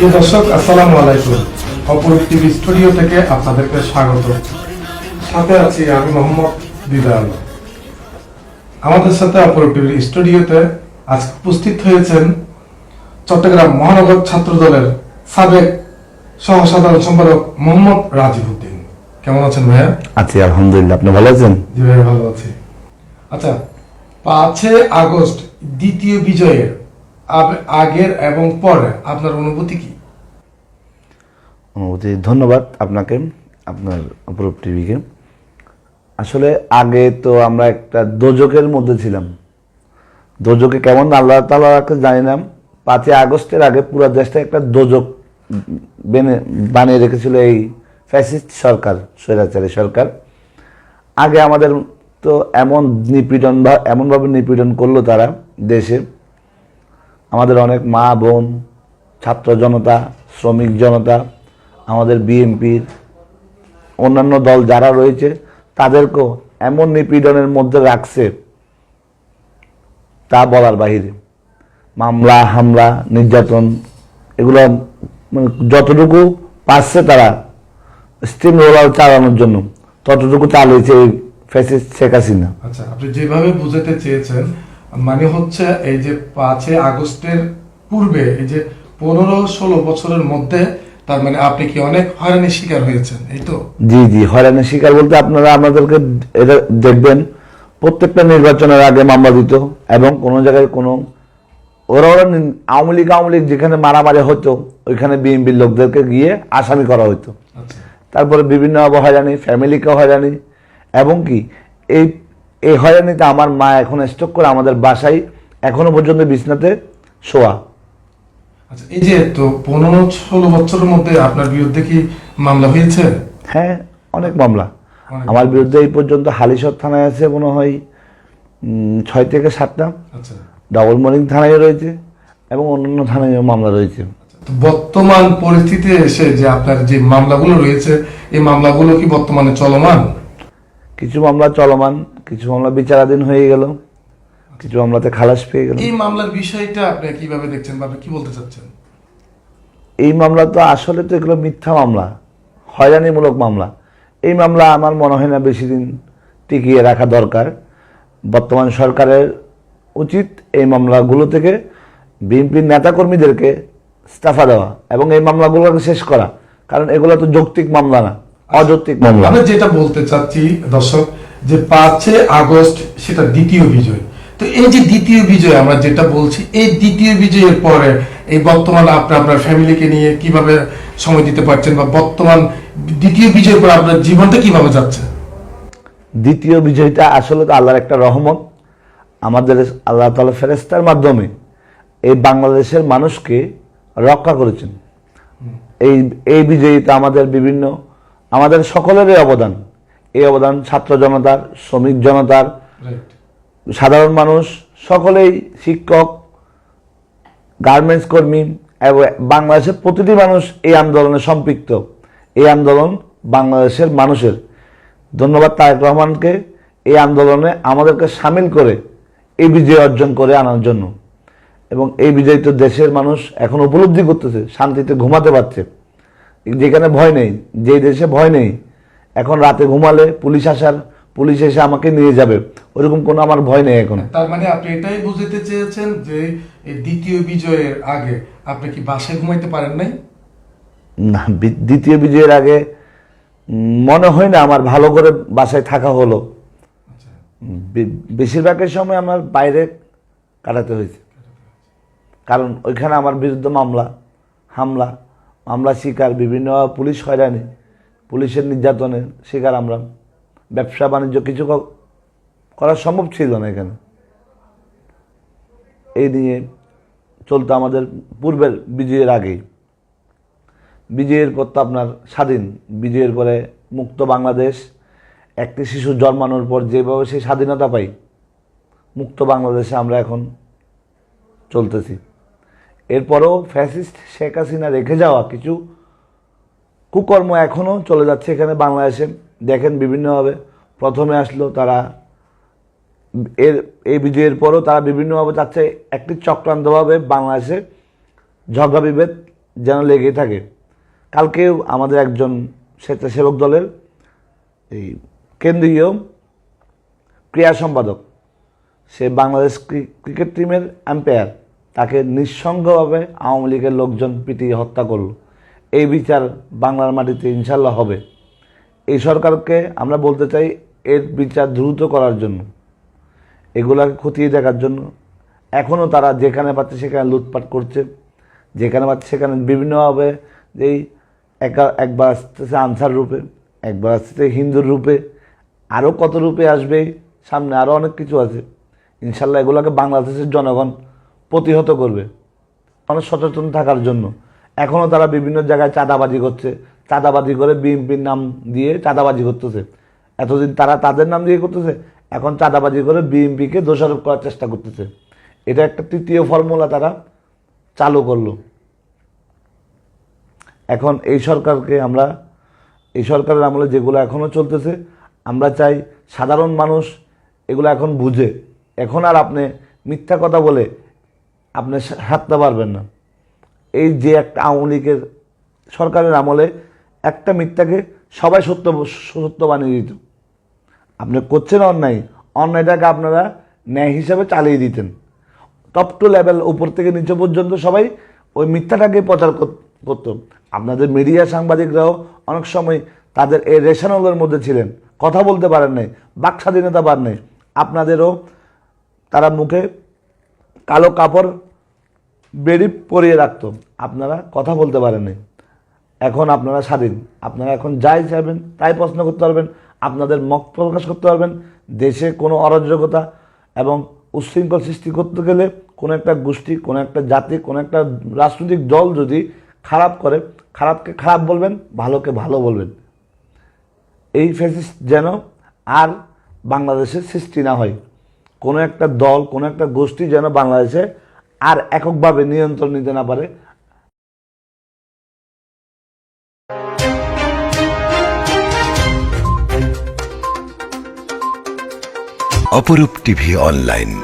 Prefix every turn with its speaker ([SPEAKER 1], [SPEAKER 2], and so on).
[SPEAKER 1] প্রিয় দর্শক আসসালামু আলাইকুম। অপরূপ টিভি স্টুডিও থেকে আপনাদেরকে স্বাগত। সাথে আছি আমি মোহাম্মদ দিদার আমাদের সাথে অপরূপ টিভির স্টুডিওতে আজ উপস্থিত হয়েছেন চট্টগ্রাম মহানগর ছাত্র দলের সাবেক সহ সাধারণ সম্পাদক মোহাম্মদ রাজীব উদ্দিন কেমন আছেন ভাইয়া?
[SPEAKER 2] আছি আলহামদুলিল্লাহ। আপনি ভালো আছেন?
[SPEAKER 1] জি ভাই ভালো আছি। আচ্ছা পাঁচে আগস্ট দ্বিতীয় বিজয়ের আগের এবং পরে আপনার অনুভূতি কি?
[SPEAKER 2] অনুভূতি, ধন্যবাদ আপনাকে, আপনার অপরূপ টিভিকে। আসলে আগে তো আমরা একটা দোজকের মধ্যে ছিলাম। দোজকে কেমন আল্লাহ তালা জানি না, পাঁচই আগস্টের আগে পুরো দেশটা একটা দোজক বেনে, বানিয়ে রেখেছিল এই ফ্যাসিস্ট সরকার, স্বৈরাচারী সরকার। আগে আমাদের তো এমন নিপীড়ন বা, এমনভাবে নিপীড়ন করল তারা দেশে। আমাদের অনেক মা, বোন, ছাত্র জনতা, শ্রমিক জনতা, আমাদের বিএনপির অন্যান্য দল যারা রয়েছে, তাদেরকেও এমন নিপীড়নের মধ্যে রাখছে তা বলার বাহিরে। মামলা, হামলা, নির্যাতন, এগুলো মানে যতটুকু পারছে তারা স্টিম রোলার চালানোর জন্য, ততটুকু চালিয়েছে এই ফ্যাসিস্ট শেখ হাসিনা।
[SPEAKER 1] আচ্ছা আপনি যেভাবে বুঝাতে চেয়েছেন মানে হচ্ছে এই যে পাঁচই আগস্টের পূর্বে এই যে পনেরো ষোলো বছরের মধ্যে তার মানে আপনি কি অনেক হয়রানির শিকার হয়েছেন এই তো?
[SPEAKER 2] জি জি হয়রানির শিকার বলতে আপনারা আমাদেরকে এটা দেখবেন প্রত্যেকটা নির্বাচনের আগে মামলা দিত এবং কোনো জায়গায় কোনো ওরা ওরা আওয়ামী লীগ আওয়ামী লীগ যেখানে মারামারি হতো ওইখানে বিএনপির লোকদেরকে গিয়ে আসামি করা হতো
[SPEAKER 1] আচ্ছা।
[SPEAKER 2] তারপরে বিভিন্ন হয়রানি ফ্যামিলিকে হয়রানি এবং কি এই এই হয়রানিতে আমার মা এখন স্টক করে আমাদের বাসায় এখনও পর্যন্ত বিছনাতে শোয়া।
[SPEAKER 1] আচ্ছা এই যে তো পনেরো ষোলো বছরের মধ্যে আপনার বিরুদ্ধে কি মামলা হয়েছে?
[SPEAKER 2] হ্যাঁ অনেক মামলা। আমার বিরুদ্ধে এই পর্যন্ত হালিশহর থানায় আছে মনে হয় ছয় থেকে সাতটা।
[SPEAKER 1] আচ্ছা।
[SPEAKER 2] ডবল মর্নিং থানায় রয়েছে এবং অন্যান্য থানায়ও মামলা রয়েছে।
[SPEAKER 1] বর্তমান পরিস্থিতি এসে যে আপনার যে মামলাগুলো রয়েছে এই মামলাগুলো কি বর্তমানে চলমান?
[SPEAKER 2] কিছু মামলা চলমান। কিছু মামলা বিচারাধীন হয়ে গেল কিছু মামলাতে খালাস পেয়ে গেল।
[SPEAKER 1] এই মামলার বিষয়টা আপনি কীভাবে দেখছেন বা আপনি কি বলতে চাচ্ছেন?
[SPEAKER 2] এই মামলা তো আসলে তো এগুলো মিথ্যা মামলা হয়রানিমূলক মামলা। এই মামলা আমার মনে হয় না বেশি দিন টিকিয়ে রাখা দরকার। বর্তমান সরকারের উচিত এই মামলাগুলো থেকে বিএনপির নেতাকর্মীদেরকে ইস্তফা দেওয়া এবং এই মামলাগুলোকে শেষ করা। কারণ এগুলো তো যৌক্তিক মামলা না অযৌক্তিক মামলা।
[SPEAKER 1] আমি যেটা বলতে চাচ্ছি দর্শক যে পাঁচে আগস্ট সেটা দ্বিতীয় বিজয়। তো এই যে দ্বিতীয় বিজয় আমরা যেটা বলছি, এই দ্বিতীয় বিজয়ের পরে এই বর্তমান আপনি আপনার ফ্যামিলিকে নিয়ে কীভাবে সময় দিতে পারছেন বা বর্তমান দ্বিতীয় বিজয়ের পর আপনার জীবনটা কীভাবে যাচ্ছে?
[SPEAKER 2] দ্বিতীয় বিজয়টা আসলে তো আল্লাহর একটা রহমত। আমাদের আল্লাহ তালা ফেরেস্তার মাধ্যমে এই বাংলাদেশের মানুষকে রক্ষা করেছেন। এই এই বিজয়ীতে আমাদের বিভিন্ন, আমাদের সকলেরই অবদান। এই অবদান ছাত্র জনতার শ্রমিক জনতার সাধারণ মানুষ সকলেই শিক্ষক গার্মেন্টস কর্মী এবং বাংলাদেশের প্রতিটি মানুষ এই আন্দোলনে সম্পৃক্ত। এই আন্দোলন বাংলাদেশের মানুষের। ধন্যবাদ তারেক রহমানকে এই আন্দোলনে আমাদেরকে সামিল করে এই বিজয় অর্জন করে আনার জন্য। এবং এই বিজয় তো দেশের মানুষ এখন উপলব্ধি করতেছে শান্তিতে ঘুমাতে পারছে। যেখানে ভয় নেই যে দেশে ভয় নেই এখন রাতে ঘুমালে পুলিশ আসার পুলিশ এসে আমাকে নিয়ে যাবে। ওরকম কোনো আমার ভয় নেই এখন।
[SPEAKER 1] তার মানে আপনি এটাই বুঝতে চেয়েছেন যে দ্বিতীয় বিজয়ের আগে আপনি কি বাসায় ঘুমাইতে পারেন নাই?
[SPEAKER 2] না দ্বিতীয় বিজয়ের আগে মনে হয় না আমার ভালো করে বাসায় থাকা হলো।
[SPEAKER 1] আচ্ছা।
[SPEAKER 2] বেশিরভাগের সময় আমার বাইরে কাটাতে হয়েছে। কারণ ওইখানে আমার বিরুদ্ধে মামলা হামলা মামলা শিকার বিভিন্ন পুলিশ হয়রানি। পুলিশের নির্যাতনের শিকার আমরা। ব্যবসা বাণিজ্য কিছু করা সম্ভব ছিল না এখানে। এই নিয়ে চলতো আমাদের পূর্বের বিজয়ের আগেই বিজয়ের পর তো আপনার স্বাধীন। বিজয়ের পরে মুক্ত বাংলাদেশ। একটি শিশু জন্মানোর পর যেভাবে সেই স্বাধীনতা পাই, মুক্ত বাংলাদেশে আমরা এখন চলতেছি। এরপরেও ফ্যাসিস্ট শেখ হাসিনা রেখে যাওয়া কিছু কুকর্ম এখনও চলে যাচ্ছে এখানে বাংলাদেশে। দেখেন বিভিন্নভাবে। প্রথমে আসলো তারা, এর, এই বিজয়ের পরও তারা বিভিন্নভাবে চাচ্ছে একটি চক্রান্তভাবে বাংলাদেশে ঝগড়া বিভেদ যেন লেগে থাকে। কালকেও আমাদের একজন স্বেচ্ছাসেবক দলের এই কেন্দ্রীয় ক্রীড়া সম্পাদক, সে বাংলাদেশ ক্রি- ক্রিকেট টিমের আম্পায়ার তাকে নিঃসঙ্গভাবে আওয়ামী লীগের লোকজন পিটিয়ে হত্যা করল। এই বিচার বাংলার মাটিতে ইনশাল্লাহ হবে। এই সরকারকে আমরা বলতে চাই, এর বিচার দ্রুত করার জন্য, এগুলাকে খতিয়ে দেখার জন্য। এখনও তারা যেখানে পাচ্ছে সেখানে লুটপাট করছে, যেখানে পাচ্ছে সেখানে বিভিন্নভাবে যেই একা- একবার আসতেছে আনসার রূপে, একবার আসতেছে হিন্দুর রূপে, আরও কত রূপে আসবে, সামনে আরও অনেক কিছু আছে। ইনশাল্লাহ এগুলোকে বাংলাদেশের জনগণ প্রতিহত করবে। মানুষ সচেতন থাকার জন্য। এখনও তারা বিভিন্ন জায়গায় চাঁদাবাজি করছে। চাঁদাবাজি করে বিএনপির নাম দিয়ে চাঁদাবাজি করতেছে। এতদিন তারা তাদের নাম দিয়ে করতেছে, এখন চাঁদাবাজি করে বিএনপিকে দোষারোপ করার চেষ্টা করতেছে। এটা একটা তৃতীয় ফর্মুলা তারা চালু করল। এখন এই সরকারকে আমরা, এই সরকারের আমলে যেগুলো এখনও চলতেছে, আমরা চাই সাধারণ মানুষ এগুলো এখন বুঝে। এখন আর আপনি মিথ্যা কথা বলে আপনি হাঁটতে পারবেন না। এই যে একটা আওয়ামী লীগের সরকারের আমলে একটা মিথ্যাকে সবাই সত্য সত্য বানিয়ে দিত। আপনি করছেন অন্যায়, অন্যায়টাকে আপনারা ন্যায় হিসাবে চালিয়ে দিতেন। টপ টু লেভেল উপর থেকে নিচে পর্যন্ত সবাই ওই মিথ্যাটাকে প্রচার কর- করতো। আপনাদের মিডিয়া সাংবাদিকরাও অনেক সময় তাদের এই রেশনলের মধ্যে ছিলেন। কথা বলতে পারেন নাই, বাক স্বাধীনতা পান নাই। আপনাদেরও তারা মুখে কালো কাপড় বেরি পরিয়ে রাখতো। আপনারা কথা বলতে পারেননি এখন আপনারা স্বাধীন। আপনারা এখন যাই চাইবেন তাই প্রশ্ন করতে পারবেন, আপনাদের মত প্রকাশ করতে পারবেন। দেশে কোনো অরাজকতা এবং উচ্ছৃঙ্খল সৃষ্টি করতে গেলে কোনো একটা গোষ্ঠী, কোনো একটা জাতি, কোনো একটা রাজনৈতিক দল যদি খারাপ করে, খারাপকে খারাপ বলবেন, ভালোকে ভালো বলবেন। এই ফেসিস যেন আর বাংলাদেশে সৃষ্টি না হয়। কোনো একটা দল, কোনো একটা গোষ্ঠী যেন বাংলাদেশে আর এককভাবে নিয়ন্ত্রণ নিতে না পারে।
[SPEAKER 3] অপরূপ টিভি অনলাইন।